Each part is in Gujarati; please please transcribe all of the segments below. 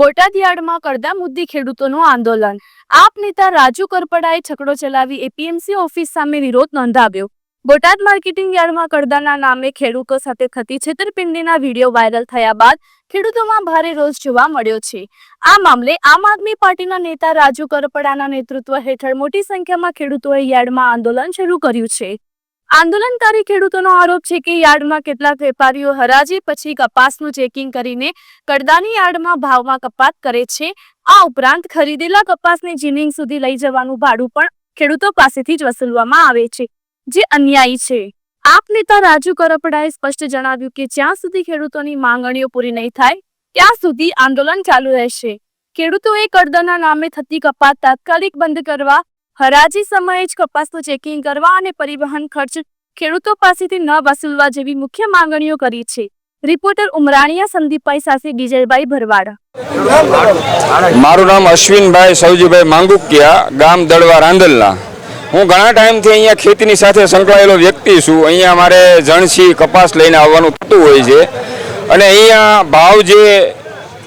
બોટાદ યાર્ડમાં કડદા મુદ્દે ખેડૂતોનું આંદોલન. આપ નેતા રાજુ કરપડાએ છકડો ચલાવી એપીએમસી ઓફિસ સામે વિરોધ નોંધાવ્યો. બોટાદ માર્કેટિંગ યાર્ડમાં કરદાના નામે ખેડૂતો સાથે થતી છેતરપિંડીના વીડિયો વાયરલ થયા બાદ ખેડૂતોમાં ભારે રોષ જોવા મળ્યો છે. આ મામલે આમ આદમી પાર્ટીના નેતા રાજુ કરપડાના નેતૃત્વ હેઠળ મોટી સંખ્યામાં ખેડૂતોએ યાર્ડમાં આંદોલન શરૂ કર્યું છે. આંદોલનકારી ખેડૂતોનો આરોપ છે કે યાર્ડમાં કેટલાક વેપારીઓ હરાજી પછી કપાસનું ચેકિંગ કરીને કડદાની યાર્ડમાં ભાવમાં કપાત કરે છે. આ ઉપરાંત ખરીદેલા કપાસને જીનિંગ સુધી લઈ જવાનું ભાડું પણ ખેડૂતો પાસેથી જ વસૂલવામાં આવે છે, જે અન્યાયી છે. આપ નેતા રાજુ કરપડાએ સ્પષ્ટ જણાવ્યું કે જ્યાં સુધી ખેડૂતોની માંગણીઓ પૂરી નહીં થાય, ત્યાં સુધી આંદોલન ચાલુ રહેશે. ખેડૂતોએ કડદાના નામે થતી કપાત તાત્કાલિક બંધ કરવા હરાજી સમયે જ કપાસનું ચેકિંગ કરવા અને પરિવહન ખર્ચ ખેડૂતો પાસેથી ન વસૂલવા જેવી મુખ્ય માંગણીઓ કરી છે. રિપોર્ટર ઉમરાણીયા, સંદીપભાઈ સાથે ડીજલભાઈ ભરવાડ. મારું નામ અશ્વિનભાઈ સૌજીભાઈ માંગુકિયા, ગામ દળવા રાંદલના. હું ઘણા ટાઈમથી અહીંયા ખેતીની સાથે સંકળાયેલો વ્યક્તિ છું. અહીંયા મારે જણસી કપાસ લઈને આવવાનું થતું હોય છે. અને અહીંયા ભાવ જે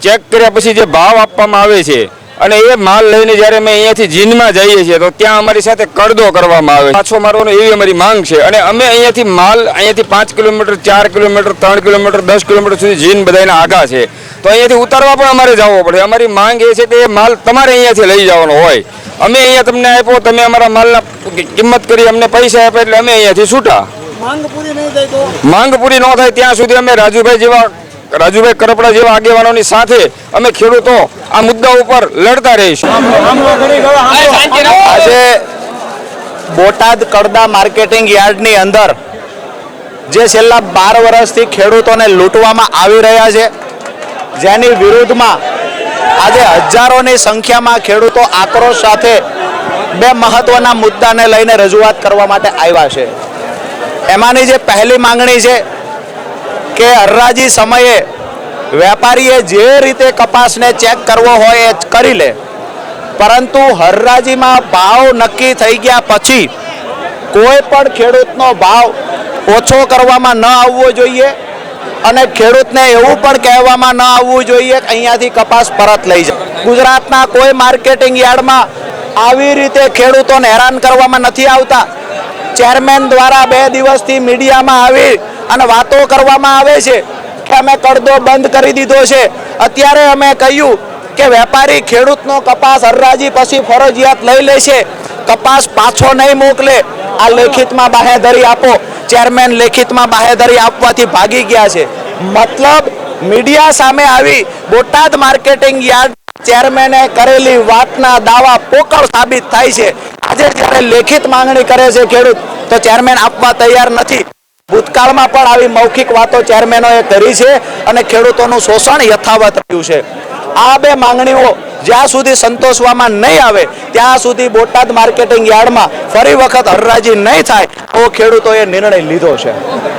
ચેક કર્યા પછી જે ભાવ આપવામાં આવે છે અને એ માલ લઈને જ્યારે અમે અહીંયાથી જીનમાં જઈએ છીએ તો ત્યાં અમારી સાથે કડદો કરવામાં આવે પાછો મારવાનો એવી અમારી માંગ છે. અને અમે અહીંયાથી માલ અહીંયાથી પાંચ કિલોમીટર ચાર કિલોમીટર ત્રણ કિલોમીટર દસ કિલોમીટર સુધી જીન બધાના આગા છે. તો અહીંયાથી ઉતારવા પણ અમારે જવો પડે. અમારી માંગ એ છે કે એ માલ તમારે અહીંયાથી લઈ જવાનો હોય. અમે અહીંયા તમને આપ્યો તમે અમારા માલના કિંમત કરી અમને પૈસા આપ્યા એટલે અમે અહીંયાથી છૂટા. માંગ પૂરી ન થાય ત્યાં સુધી અમે રાજુભાઈ જેવા રાજુભાઈ કરપડા જેવા આગેવાનોની સાથે અમે ખેડૂતો આ મુદ્દા ઉપર લડતા રહીશું. આજે બોટાદ કડદા માર્કેટિંગ યાર્ડની અંદર જે છેલ્લા બાર વર્ષથી ખેડૂતોને લૂંટવામાં આવી રહ્યા છે જેની વિરુદ્ધમાં આજે હજારોની સંખ્યામાં ખેડૂતો આક્રોશ સાથે બે મહત્વના મુદ્દાને લઈને રજૂઆત કરવા માટે આવ્યા છે. એમાંની જે પહેલી માંગણી છે કે હરરાજી સમયે વેપારીએ જે રીતે કપાસને ચેક કરવો હોય એ કરી લે. પરંતુ હરરાજીમાં ભાવ નક્કી થઈ ગયા પછી કોઈ પણ ખેડૂતનો ભાવ ઓછો કરવામાં ન આવવો જોઈએ અને ખેડૂતને એવું પણ કહેવામાં ન આવવું જોઈએ કે અહીંયાથી કપાસ પરત લઈ જાય. ગુજરાતના કોઈ માર્કેટિંગ યાર્ડમાં આવી રીતે ખેડૂતોને હેરાન કરવામાં નથી આવતા. ચેરમેન દ્વારા બે દિવસથી મીડિયામાં આવી અને વાતો કરવામાં આવે છે કે અમે કડદો બંધ કરી દીધો છે. અત્યારે અમે કહ્યું કે વેપારી ખેડૂતનો કપાસ હરરાજી પછી ફરજિયાત લઈ લેશે. કપાસ પાછો નહીં મોકલે. આ લેખિતમાં બાહેધરી આપો. ચેરમેન લેખિતમાં બાહેધરી આપવાથી ભાગી ગયા છે. મતલબ મીડિયા સામે આવી બોટાદ માર્કેટિંગ યાર્ડ ચેરમેને કરેલી વાતના દાવા પોકળ સાબિત થાય છે. આજે જ્યારે લેખિત માંગણી કરે છે ખેડૂત, તો ચેરમેન આપવા તૈયાર નથી. ભૂતકાળમાં પણ આવી મૌખિક વાતો ચેરમેનોએ કરી છે અને ખેડૂતોનું શોષણ યથાવત રહ્યું છે. આ બે માંગણીઓ જ્યાં સુધી સંતોષવામાં નહીં આવે, ત્યાં સુધી બોટાદ માર્કેટિંગ યાર્ડમાં ફરી વખત હરરાજી નહીં થાય તો ખેડૂતોએ નિર્ણય લીધો છે.